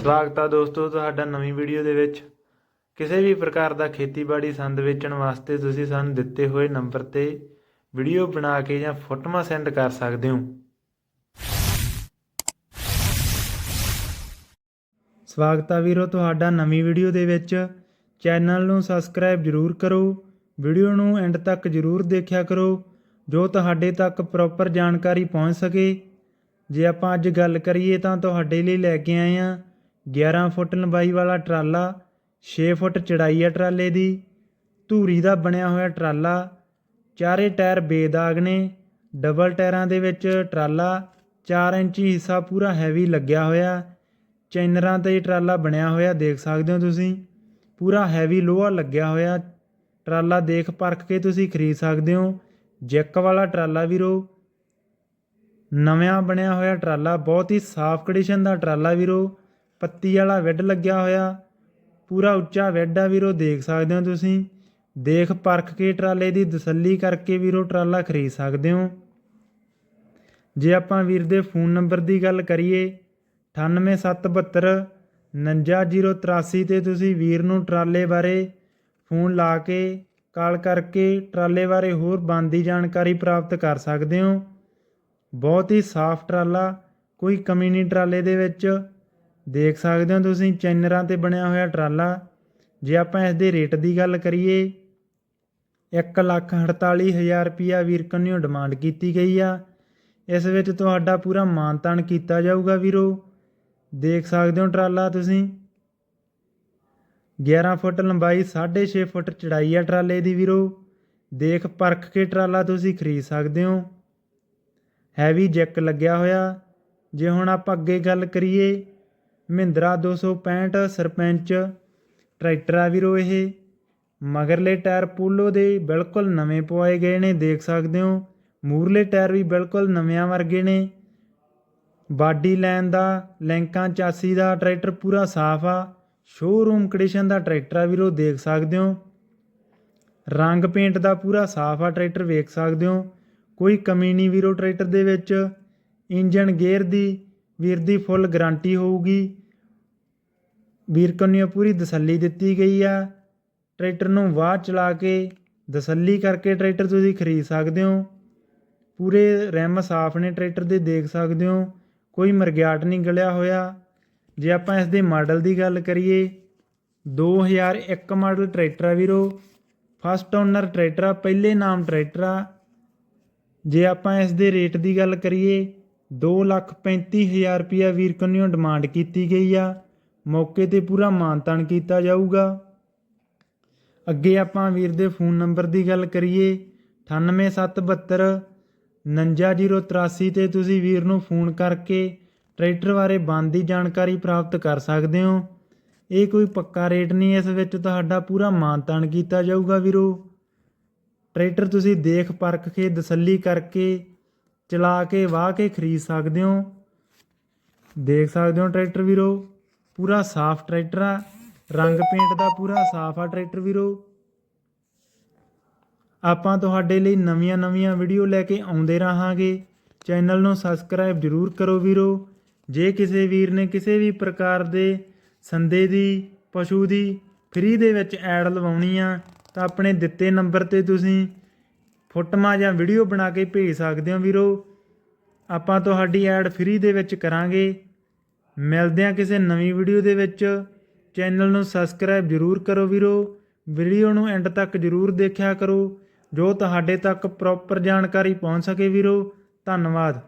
ਸਵਾਗਤ ਆ ਦੋਸਤੋ ਤੁਹਾਡਾ ਨਵੀਂ ਵੀਡੀਓ ਦੇ ਵਿੱਚ। ਕਿਸੇ ਵੀ ਪ੍ਰਕਾਰ ਦਾ ਖੇਤੀਬਾੜੀ ਸੰਦ ਵੇਚਣ ਵਾਸਤੇ ਤੁਸੀਂ ਸਾਨੂੰ ਦਿੱਤੇ ਹੋਏ ਨੰਬਰ ਤੇ ਵੀਡੀਓ ਬਣਾ ਕੇ ਜਾਂ ਫੋਟੋਆਂ ਸੈਂਡ ਕਰ ਸਕਦੇ ਹੋ। ਸਵਾਗਤ ਆ ਵੀਰੋ ਤੁਹਾਡਾ ਨਵੀਂ ਵੀਡੀਓ ਦੇ ਵਿੱਚ। ਚੈਨਲ ਨੂੰ ਸਬਸਕ੍ਰਾਈਬ ਜਰੂਰ ਕਰੋ। ਵੀਡੀਓ ਨੂੰ ਐਂਡ ਤੱਕ ਜਰੂਰ ਦੇਖਿਆ ਕਰੋ, ਜੋ ਤੁਹਾਡੇ ਤੱਕ ਪ੍ਰੋਪਰ ਜਾਣਕਾਰੀ ਪਹੁੰਚ ਸਕੇ। ਜੇ ਆਪਾਂ ਅੱਜ ਗੱਲ ਕਰੀਏ ਤਾਂ ਤੁਹਾਡੇ ਲਈ ਲੈ ਕੇ ਆਏ ਆ 11 ਫੁੱਟ ਲੰਬਾਈ ਵਾਲਾ ਟਰਾਲਾ 6 ਫੁੱਟ ਚੜਾਈ ਹੈ ਟਰਾਲੇ ਦੀ, ਧੂਰੀ ਦਾ ਬਣਿਆ ਹੋਇਆ ਟਰਾਲਾ, ਚਾਰੇ ਟਾਇਰ ਬੇਦਾਗ ਨੇ, ਡਬਲ ਟਾਇਰਾਂ ਦੇ ਵਿੱਚ ਟਰਾਲਾ 4 ਇੰਚੀ ਹਿੱਸਾ ਪੂਰਾ ਹੈਵੀ ਲੱਗਿਆ ਹੋਇਆ, ਚੈਨਰਾਂ ਤੇ ਟਰਾਲਾ ਬਣਿਆ ਹੋਇਆ ਦੇਖ ਸਕਦੇ ਹੋ ਤੁਸੀਂ, ਪੂਰਾ ਹੈਵੀ ਲੋਹਾ ਲੱਗਿਆ ਹੋਇਆ, ਟਰਾਲਾ ਦੇਖ ਪਰਖ ਕੇ ਤੁਸੀਂ ਖਰੀਦ ਸਕਦੇ ਹੋ, ਜੈਕ ਵਾਲਾ ਟਰਾਲਾ ਵੀਰੋ, ਨਵਾਂ ਬਣਿਆ ਹੋਇਆ ਟਰਾਲਾ, ਬਹੁਤ ਹੀ ਸਾਫ਼ ਕੰਡੀਸ਼ਨ ਦਾ ਟਰਾਲਾ ਵੀਰੋ ਪੱਤੀ ਵਾਲਾ ਵੈੱਡ ਲੱਗਿਆ ਹੋਇਆ। ਪੂਰਾ ਉੱਚਾ ਵੈੱਡ ਆ ਵੀਰੋ, ਦੇਖ ਸਕਦੇ ਹੋ ਤੁਸੀਂ। ਦੇਖ ਪਰਖ ਕੇ ਟਰਾਲੇ ਦੀ ਤਸੱਲੀ ਕਰਕੇ ਵੀਰੋ ਟਰਾਲਾ ਖਰੀਦ ਸਕਦੇ ਹੋ। ਜੇ ਆਪਾਂ ਵੀਰ ਦੇ ਫੋਨ ਨੰਬਰ ਦੀ ਗੱਲ ਕਰੀਏ 98772 59083 ਤੇ ਤੁਸੀਂ ਵੀਰ ਨੂੰ ਟਰਾਲੇ ਬਾਰੇ ਫੋਨ ਲਾ ਕੇ ਕਾਲ ਕਰਕੇ ਟਰਾਲੇ ਬਾਰੇ ਹੋਰ ਬਣਦੀ ਜਾਣਕਾਰੀ ਪ੍ਰਾਪਤ ਕਰ ਸਕਦੇ ਹੋ। ਬਹੁਤ ਹੀ ਸਾਫ਼ ਟਰਾਲਾ, ਕੋਈ ਕਮੀ ਨਹੀਂ ਟਰਾਲੇ ਦੇ ਵਿੱਚ। ਦੇਖ ਸਕਦੇ ਹੋ ਤੁਸੀਂ, ਚੈਨਰਾਂ ਤੇ ਬਣਿਆ ਹੋਇਆ ਟਰਾਲਾ। ਜੇ ਆਪਾਂ ਇਸ ਦੇ ਰੇਟ ਦੀ ਗੱਲ ਕਰੀਏ 148000 ਰੁਪਿਆ ਵੀਰ ਕੰਨਿਓ ਡਿਮਾਂਡ ਕੀਤੀ ਗਈ ਆ। ਇਸ ਵਿੱਚ ਤੁਹਾਡਾ ਪੂਰਾ ਮਾਨਤਾਨ ਕੀਤਾ ਜਾਊਗਾ ਵੀਰੋ। ਦੇਖ ਸਕਦੇ ਹੋ ਟਰਾਲਾ ਤੁਸੀਂ। 11 ਫੁੱਟ ਲੰਬਾਈ 6.5 ਫੁੱਟ ਚੜਾਈ ਆ ਟਰਾਲੇ ਦੀ ਵੀਰੋ। ਦੇਖ ਪਰਖ ਕੇ ਟਰਾਲਾ ਤੁਸੀਂ ਖਰੀਦ ਸਕਦੇ ਹੋ। ਹੈਵੀ ਜੈਕ ਲੱਗਿਆ ਹੋਇਆ। ਜੇ ਹੁਣ ਆਪਾਂ ਅੱਗੇ ਗੱਲ ਕਰੀਏ ਮਹਿੰਦਰਾ 265 ਸਰਪੰਚ, ਟਰੈਕਟਰ ਆ ਵੀਰੋ ਇਹ। ਮਗਰਲੇ ਟਾਇਰ ਪੂਲੋ ਦੇ ਬਿਲਕੁਲ ਨਵੇਂ ਪਵਾਏ ਗਏ ਨੇ, ਦੇਖ ਸਕਦੇ ਹੋ। ਮੂਰਲੇ ਟਾਇਰ ਵੀ ਬਿਲਕੁਲ ਨਵਿਆਂ ਵਰਗੇ ਨੇ। ਬਾਡੀ ਲਾਈਨ ਦਾ, ਲੈਂਕਾਂ ਚਾਸੀ ਦਾ ਟਰੈਕਟਰ ਪੂਰਾ ਸਾਫ਼ ਆ। ਸ਼ੋਰੂਮ ਕੰਡੀਸ਼ਨ ਦਾ ਟਰੈਕਟਰ ਆ ਵੀਰੋ, ਦੇਖ ਸਕਦੇ ਹੋ। ਰੰਗ ਪੇਂਟ ਦਾ ਪੂਰਾ ਸਾਫ਼ ਆ ਟਰੈਕਟਰ, ਵੇਖ ਸਕਦੇ ਹੋ। ਕੋਈ ਕਮੀ ਨਹੀਂ ਵੀਰੋ ਟਰੈਕਟਰ ਦੇ ਵਿੱਚ। ਇੰਜਨ ਗੇਅਰ ਦੀ ਵੀਰ ਦੀ ਫੁੱਲ ਗਾਰੰਟੀ ਹੋਊਗੀ। ਵੀਰ ਕੰਨਿਓ ਪੂਰੀ ਤਸੱਲੀ ਦਿੱਤੀ ਗਈ ਆ। ਟਰੈਕਟਰ ਨੂੰ ਵਾਹ ਚਲਾ ਕੇ ਤਸੱਲੀ ਕਰਕੇ ਟਰੈਕਟਰ ਤੁਸੀਂ ਖਰੀਦ ਸਕਦੇ ਹੋ। ਪੂਰੇ ਰਿਮ ਸਾਫ਼ ਨੇ ਟਰੈਕਟਰ ਦੇ, ਦੇਖ ਸਕਦੇ ਹੋ। ਕੋਈ ਮਰਗਿਆਟ ਨਹੀਂ ਗਲਿਆ ਹੋਇਆ। ਜੇ ਆਪਾਂ ਇਸ ਦੇ ਮਾਡਲ ਦੀ ਗੱਲ ਕਰੀਏ 2001 ਮਾਡਲ ਟਰੈਕਟਰ ਆ ਵੀਰੋ। ਫਸਟ ਓਨਰ ਟਰੈਕਟਰ ਆ, ਪਹਿਲੇ ਨਾਮ ਟਰੈਕਟਰ ਆ। ਜੇ ਆਪਾਂ ਇਸ ਦੇ ਰੇਟ ਦੀ ਗੱਲ ਕਰੀਏ ਦੋ ਲੱਖ 235000 ਰੁਪਿਆ ਵੀਰ ਕੰਨਿਓ ਡਿਮਾਂਡ ਕੀਤੀ ਗਈ ਆ। ਮੌਕੇ ਤੇ ਪੂਰਾ ਮਾਨਤਾਨ ਕੀਤਾ ਜਾਊਗਾ। ਅੱਗੇ ਆਪਾਂ ਵੀਰ ਦੇ ਫੋਨ ਨੰਬਰ ਦੀ ਗੱਲ ਕਰੀਏ। 98772 59083 ਤੇ ਤੁਸੀਂ ਵੀਰ ਨੂੰ ਫੋਨ ਕਰਕੇ ਟਰੈਕਟਰ ਬਾਰੇ ਬਣਦੀ ਜਾਣਕਾਰੀ ਪ੍ਰਾਪਤ ਕਰ ਸਕਦੇ ਹੋ। ਇਹ ਕੋਈ ਪੱਕਾ ਰੇਟ ਨਹੀਂ, ਇਸ ਵਿੱਚ ਤੁਹਾਡਾ ਪੂਰਾ ਮਾਨਤਾਨ ਕੀਤਾ ਜਾਊਗਾ ਵੀਰੋ। ਟਰੈਕਟਰ ਤੁਸੀਂ ਦੇਖ, ਪਰਖ ਕੇ, ਤਸੱਲੀ ਕਰਕੇ ਚਲਾ ਕੇ, ਵਾਹ ਕੇ ਖਰੀਦ ਸਕਦੇ ਹੋ। ਦੇਖ ਸਕਦੇ ਹੋ ਟਰੈਕਟਰ ਵੀਰੋ, ਪੂਰਾ ਸਾਫ਼ ਟਰੈਕਟਰ ਆ। ਰੰਗ ਪੇਂਟ ਦਾ ਪੂਰਾ ਸਾਫ਼ ਆ ਟਰੈਕਟਰ ਵੀਰੋ। ਆਪਾਂ ਤੁਹਾਡੇ ਲਈ ਨਵੀਆਂ-ਨਵੀਆਂ ਵੀਡੀਓ ਲੈ ਕੇ ਆਉਂਦੇ ਰਹਾਂਗੇ। ਚੈਨਲ ਨੂੰ ਸਬਸਕ੍ਰਾਈਬ ਜਰੂਰ ਕਰੋ ਵੀਰੋ। ਜੇ ਕਿਸੇ ਵੀਰ ਨੇ ਕਿਸੇ ਵੀ ਪ੍ਰਕਾਰ ਦੇ ਸੰਦੇ ਦੀ, ਪਸ਼ੂ ਦੀ ਫ੍ਰੀ ਦੇ ਵਿੱਚ ਐਡ ਲਵਾਉਣੀ ਆ, ਤਾਂ ਆਪਣੇ ਦਿੱਤੇ ਨੰਬਰ ਤੇ ਤੁਸੀਂ ਫੋਟੋਆਂ ਜਾਂ ਵੀਡੀਓ ਬਣਾ ਕੇ ਭੇਜ ਸਕਦੇ ਹੋ ਵੀਰੋ। ਆਪਾਂ ਤੁਹਾਡੀ ਐਡ ਫ੍ਰੀ ਦੇ ਵਿੱਚ ਕਰਾਂਗੇ। ਮਿਲਦੇ ਹਾਂ ਕਿਸੇ ਨਵੀਂ ਵੀਡੀਓ ਦੇ ਵਿੱਚ। ਚੈਨਲ ਨੂੰ ਸਬਸਕ੍ਰਾਈਬ ਜਰੂਰ ਕਰੋ ਵੀਰੋ। ਵੀਡੀਓ ਨੂੰ ਐਂਡ ਤੱਕ ਜਰੂਰ ਦੇਖਿਆ ਕਰੋ। ਜੋ ਤੁਹਾਡੇ ਤੱਕ ਪ੍ਰੋਪਰ ਜਾਣਕਾਰੀ ਪਹੁੰਚ ਸਕੇ ਵੀਰੋ। ਧੰਨਵਾਦ।